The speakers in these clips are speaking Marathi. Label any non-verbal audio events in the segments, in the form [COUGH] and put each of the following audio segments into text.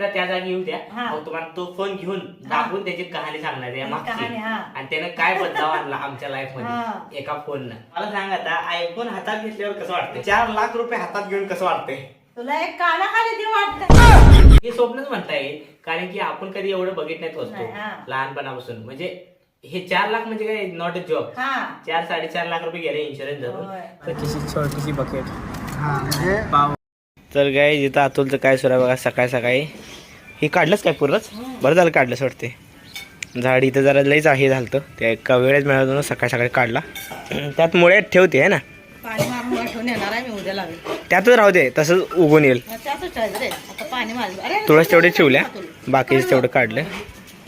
एकदा त्या जागी येऊ द्या. हा. मग तुम्हाला तो फोन घेऊन दाखवून त्याची कहाणी सांगणार आहे मागची कहाणी, हा. आणि त्यानं काय बदलाव आणला आमच्या लाईफ हा. मध्ये एका फोननं मला सांग आता आयफोन हातात घेतल्यावर कसं वाटतं चार लाख रुपये हातात घेऊन कसं वाटतंय? तुला एक कानाखाली देऊ वाटत. हे स्वप्नच म्हणता येईल कारण की आपण कधी एवढं बघित नाही वस्तू नाही, हा. लहानपणापासून. म्हणजे हे चार लाख म्हणजे काय? नॉट अ जॉब हा. चार साडेचार लाख रुपये गेले इन्शुरन्स धरून. होय. तर तशी छोटीशी बकेट तर काय जिथं अतुलचं काय सुरू आहे बघा सकाळी सकाळी. हे काढलंच काय पूर्णच बरं झालं काढलंच वाटते. झाड इथं जरा लईच हे झालं ते एका वेळेस मिळालं सकाळी सकाळी काढला. [CLEARS THROAT] त्यात मुळे ठेवते आहे ना? आहे त्यातच राहू दे तसंच उगून येईल. तुळस तेवढे ठेवल्या बाकीचे तेवढं काढलं.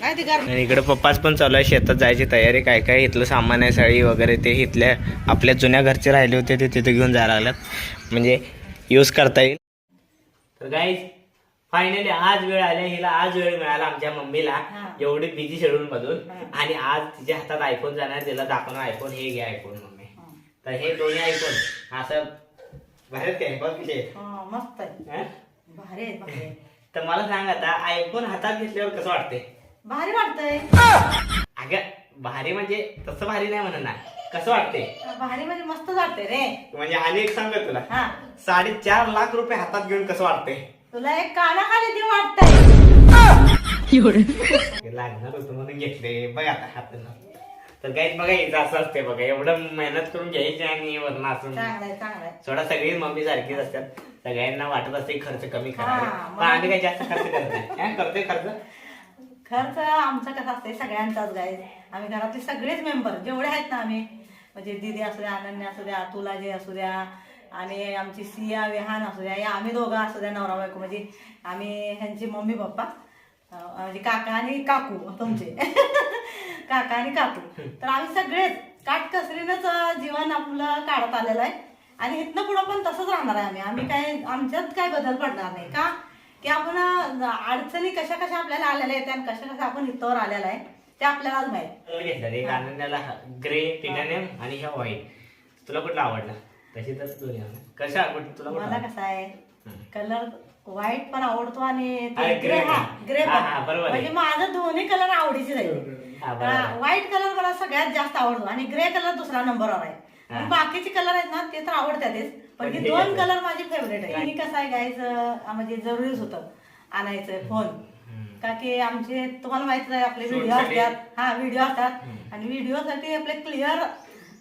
आणि इकडे पप्पाच पण चालू आहे शेतात जायची तयारी काय काय इथलं सामान आहे साडी वगैरे ते इथल्या आपल्या जुन्या घरचे राहिले होते ते तिथे घेऊन जायला लागल्यात. म्हणजे यूज करता येईल. तर गाईज फायनली आज वेळ आल्या हिला आज वेळ मिळाला आमच्या मम्मीला. एवढी बिझी शेड्यूल मधून. आणि आज तिच्या हातात आयफोन जाणार तिला दाखवणार आयफोन हे घ्या आयफोन मम्मी तर हे दोन्ही आयफोन असं बाहेर काय बघ. हा, मस्त? भारी. तर मला सांग आता आयफोन हातात घेतल्यावर कसं वाटते भारी वाटतंय अगं भारी म्हणजे तसं भारी नाही म्हणा ना कसं वाटते भारी म्हणजे मस्त वाटतंय रे. म्हणजे आणि एक सांग तुला. हा. साडेचार लाख रुपये हातात घेऊन कसं वाटते तुला एक कानाखाली देऊ वाटतंय. लागणार होतं म्हणून घेतले. बघ आता हात तर काहीच बघा यायचं असं असते बघा. एवढं मेहनत करून घ्यायची आणि वरण असून. चांगलाय चांगलाय. थोडा सगळी मम्मी सारखीच असतात. सगळ्यांना वाटत असते खर्च कमी हा, करा पण आम्ही काही जास्त खर्च करत नाही. हा, करतोय खर्च? खर्च आमचा कसा असते सगळ्यांचाच गाय आम्ही घरातले सगळेच मेंबर जेवढे आहेत ना आम्ही म्हणजे दिदी असू द्या अनन्या असू द्या तुला जे असू द्या आणि आमची सिया विहान असू द्या या आम्ही दोघं असू द्या नवरा बायको. म्हणजे आम्ही ह्यांची मम्मी पप्पा म्हणजे काका आणि काकू तुमचे. [LAUGHS] काका आणि काकू. तर आम्ही सगळेच काटकसरीनंच जीवन आपलं काढत आलेलं आहे. आणि इथनं पुढं पण तसंच राहणार आहे आम्ही. आम्ही काय आमच्यात काय बदल पडणार नाही. का? की आपण अडचणी कशा कशा आपल्याला आलेल्या आहेत आणि कशा कशा आपण इथवर आलेला आहे. ते आपल्यालाच माहीत कलर घेतला एक आनंदाला ग्रे टिटानियम आणि ह्या व्हाईट तुला कुठला आवडला तशी तर दोन्ही आवडल्या. कशा तुला कुठला मला आवडला? कसा आहे हम्म. कलर व्हाईट पण आवडतो आणि अरे, ग्रे हा पण. ग्रे हा, हा, बरोबर पण आहे. म्हणजे माझं दोन्ही कलर आवडीचे हा, बरोबर आहे. जाईल व्हाईट कलर मला सगळ्यात जास्त आवडतो आणि ग्रे कलर दुसरा नंबरवर आहे हा. पण बाकीचे कलर आहेत ना ते तर आवडतातच पण पण हे हे दोन कसं? कलर माझे फेवरेट आहे आणि कसं आहे गायचं म्हणजे जरुरीच होतं आणायचं फोन. का की आमचे तुम्हाला माहीत आहे आपले व्हिडिओ. असतात हा व्हिडिओ असतात. आणि व्हिडिओ साठी आपले क्लिअर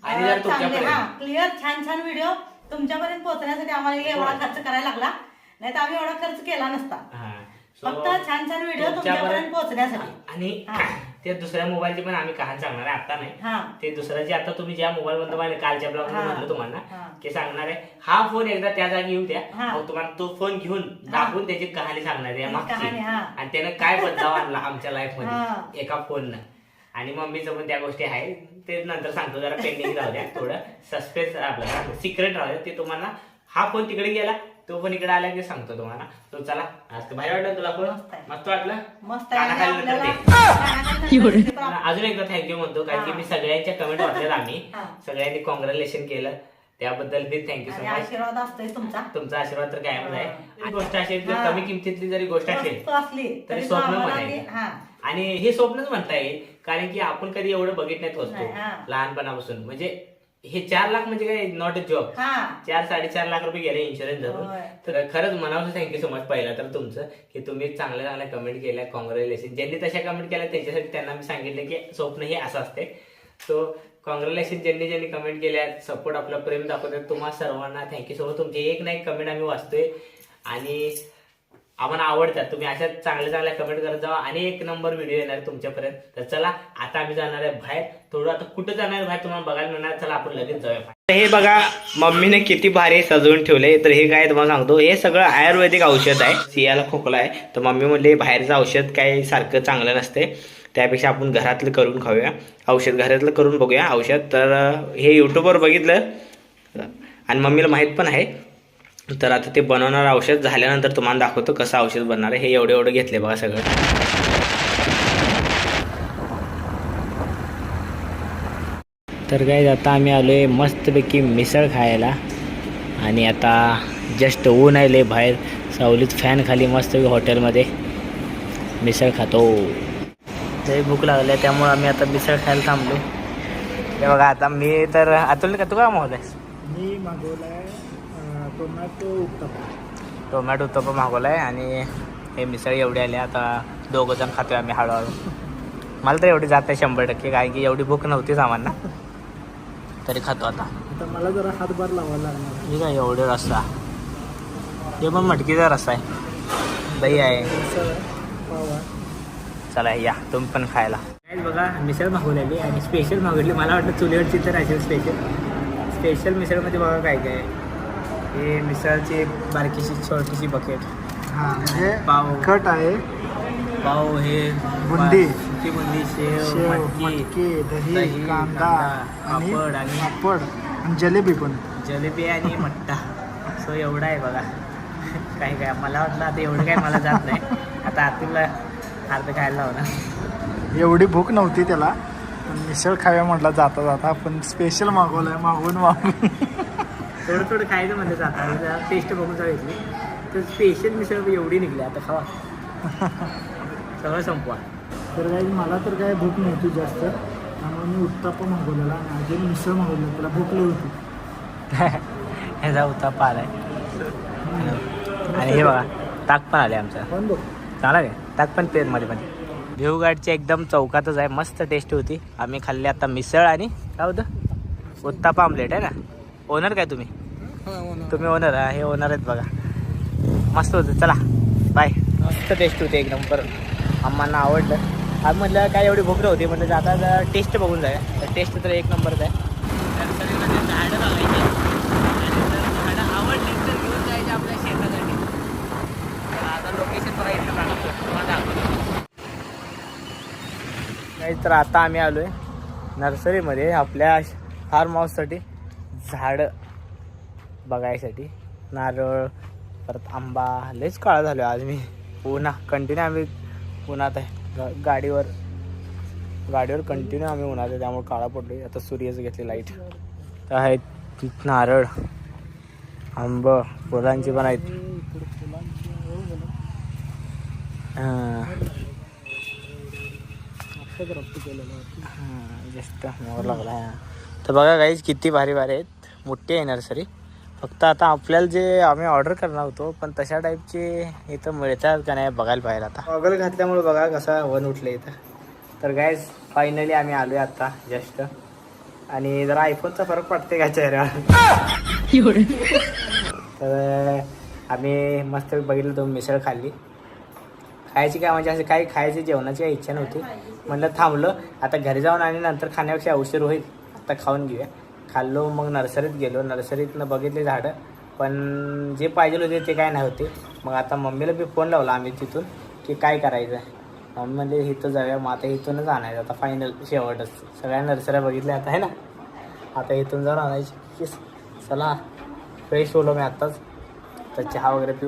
आणि जर चांगले हा क्लिअर छान छान व्हिडिओ तुमच्यापर्यंत पोहोचण्यासाठी आम्हाला एवढा खर्च करायला लागला नाही तर आम्ही एवढा खर्च केला नसता हा. So, फक्त छान छान व्हिडिओ तुमच्यापर्यंत- तुमच्यापर्यंत पोहोचण्यासाठी आणि हा. ते दुसऱ्या मोबाईलची पण आम्ही कहाणी सांगणार आहे आता नाही. हा. ते दुसरं जे आता तुम्ही ज्या मोबाईल मध्ये पाहिले कालच्या ब्लॉग. म्हटलं तुम्हाला. की सांगणार आहे. हा फोन एकदा त्या जागी येऊ द्या. मग तुम्हाला तो फोन घेऊन दाखवून त्याची कहाणी सांगणार आहे मागची. आणि त्यानं काय बदलाव आणला आमच्या लाईफ. मध्ये? एका फोननं आणि मम्मीचं पण त्या गोष्टी आहे. ते नंतर सांगतो जरा पेंडिंग राहू द्या थोडं. सस्पेन्स आपल्याला सिक्रेट राहू द्या. ते तुम्हाला हा फोन तिकडे गेला तो पण इकडे आला की सांगतो तुम्हाला. तो चला आज तर भारी वाटलं तुला फोन मस्त वाटलं? मस्त आहे. आणि कानाखाली आपल्याला नंतर ते. कानाखाली नंतर मला अजून एकदा थँक्यू म्हणतो कारण की. मी सगळ्यांच्या कमेंट वाचल्यात आम्ही. [LAUGHS] हा. सगळ्यांनी कॉंग्रॅच्युलेशन केलं. त्याबद्दल बी थँक्यू सो आणि मच आशीर्वाद असतोय तुमचा. तुमचा आशीर्वाद तर कायमच आहे. आणि गोष्ट जर हा. कमी किमतीतली जरी गोष्ट असेल तरी तो स्वप्न आम्हाला म्हणायचं. हा. आणि हे स्वप्नच म्हणता येईल कारण की आपण कधी एवढं बघित नाही, हा. लहानपणापासून. म्हणजे हे चार लाख म्हणजे काय? नॉट अ जॉब हा. चार साडेचार लाख रुपये गेले इन्शुरन्स धरून. होय. तर खरंच मनापासून थँक्यू सो मच पहिला तर तुमचं की तुम्ही चांगल्या चांगल्या कमेंट केल्या. कॉंग्रॅच्युलेशन ज्यांनी तशा कमेंट केल्या त्यांच्यासाठी त्यांना मी सांगितलं की स्वप्न हे असं असते सो कॉंग्रॅच्युलेशन ज्यांनी ज्यांनी कमेंट केल्या सपोर्ट आपलं प्रेम दाखवतात तुम्हा सर्वांना थँक्यू सो मच तुमची एक ना एक कमेंट आम्ही वाचतोय. आणि आम्हाला आवडतात. तुम्ही अशा चांगल्या चांगल्या कमेंट करत जावा आणि एक नंबर व्हिडिओ येणार आहे तुमच्यापर्यंत. तर चला आता आम्ही जाणार आहे बाहेर. थोडं आता कुठं जाणार आहे बाहेर तुम्हाला बघायला मिळणार. चला आपण लगेच जाऊया हे बघा मम्मीने किती भारी सजवून ठेवले. तर हे काय तुम्हाला सांगतो. हे सगळं आयुर्वेदिक औषध आहे. सियाला खोकला आहे. तर मम्मी म्हणले बाहेरचं औषध काय सारखं चांगलं नसते. त्यापेक्षा आपण घरातलं करून खाऊया. औषध घरातलं करून बघूया. औषध तर हे युट्यूबवर बघितलं. आणि मम्मीला माहीत पण आहे. तर आता ते बनवणार औषध झाल्यानंतर तुम्हाला दाखवतो कसं औषध बनणार आहे. हे एवढं एवढं घेतले बघा सगळं. तर काय आता आम्ही आलो आहे मस्तपैकी मिसळ खायला. आणि आता जस्ट ऊन आहे बाहेर. सावलीत फॅन खाली मस्तपैकी हॉटेलमध्ये मिसळ खातो. तरी भूक लागली आहे, त्यामुळे आम्ही आता मिसळ खायला थांबलो बघा आता मी तर आतुल का तू का मागवलंयस? मी मागवलाय. टोमॅटो उत्तप्पा टोमॅटो उत्तप्पा मागवलाय आणि हे मिसळ एवढी आली आता दोघं जण खातोय आम्ही हळूहळू. मला तर एवढी जात आहे शंभर टक्के कारण की एवढी भूक नव्हतीच आम्हाला तरी खातो आता. आता मला जरा हातभार लावायला लागणार ठीक आहे एवढे रस्सा? हे पण मटकीचा रस्सा आहे. दही आहे. आहे, आहे. चला या तुम्ही पण खायला. बघा मिसळ मागवलेली आणि स्पेशल मागवली मला वाटतं चुलीवरची तर असेल स्पेशल स्पेशल मिसळमध्ये बघा काय काय आहे. हे मिसळची बारकीशी छोटीशी बकेट हा म्हणजे पाव. कट आहे. पाव हे बुंदी. सुकी बुंदी शेव शेव मटकी दही कांदा आणि पापड आणि- पापड आणि जलेबी पण. जलेबी आणि मट्टा. सो एवढा आहे बघा. काय काय मला वाटलं आता एवढं काय मला जात नाही. आता आतूला अर्ध खायला लावणार. एवढी भूक नव्हती त्याला. पण मिसळ खाव्या म्हटलं जाता जाता आपण स्पेशल मागवलंय मागवून मागून थोडं थोडं खायचं म्हणजे जाता. टेस्ट बघून घेतली. तर स्पेशल मिसळ एवढी निघली आता खावा सगळं संपवा. तर काही मला तर काय भूक नव्हती जास्त. त्यामुळे मी उत्ताप्पा मागवलेला आणि अजून मिसळ मागवलं. त्याला भूक होती. [LAUGHS] ह्याचा उत्ताप आलाय. आणि हे बघा ताक पण आले आमचं. पण बघ चांगला काय ताक पण पेन मध्ये मध्ये भिवगाडची एकदम चौकातच आहे. मस्त टेस्ट होती. आम्ही खाल्ली आता मिसळ आणि काय होतं? उत्तापा आमलेट आहे ना? ओनर काय तुम्ही? तुम्ही ओनर आहे हे ओनर आहेत बघा. मस्त होतं. चला बाय मस्त टेस्ट होती एकदम. परत आम्हाला आवडलं. आम्ही म्हटलं काय एवढी भूक नव्हती म्हटलं जाता टेस्ट बघून जाऊया. तर टेस्ट तर एक नंबरच आहे. झाडं झाडं आवडली तर घेऊन जायचे आपल्या शेतासाठी आता लोकेशन नाही तर आता आम्ही आलोय नर्सरीमध्ये आपल्या फार्म हाऊससाठी झाडं बघायसाठी. नारळ परत आंबा लयच काळा झालो आज मी. उन्हा कंटिन्यू आम्ही उन्हात आहे. गाडीवर गाडीवर कंटिन्यू आम्ही उन्हात आहे त्यामुळे काळा पडलो आता सूर्याचं घेतली लाइट तर आहेत नारळ आंब फुलांची पण आहेत. हां. जस्ट मोर लागला हा. तर बघा गाईज किती भारी भारी आहेत. मोठी आहे नर्सरी फक्त आता आपल्याला जे आम्ही ऑर्डर करणार होतो पण तशा टाईपचे इथं मिळतात का नाही बघायला पाहिजे आता. गॉगल घातल्यामुळे बघा कसा वन उठले इथं. तर गाईज फायनली आम्ही आलोय आता जस्ट आणि जरा आयफोनचा फरक पडते का चेहऱ्यावर? तर आम्ही मस्त बघितलं तो मिसळ खाल्ली. खायची काय म्हणजे असं काही खायची जेवणाची काही इच्छा नव्हती. म्हणलं थांबलो. आता घरी जाऊन आणि नंतर खाण्यापेक्षा उशीर होईल. आता खाऊन घेऊया. खाल्लो मग नर्सरीत गेलो. नर्सरीतनं बघितले झाडं. पण जे पाहिजे होते ते काय नाही होते. मग आता मम्मीला बी फोन लावला आम्ही तिथून की काय करायचं आहे मम्मी म्हणजे इथं जाऊया. मग आता इथूनच आणायचं. आता फायनल शेवटच. सगळ्या नर्सऱ्या बघितल्या आता आहे ना? आता इथून जाऊन आणायची. की चला फ्रेश होलो मी आत्ताच. तर चहा वगैरे पिऊ.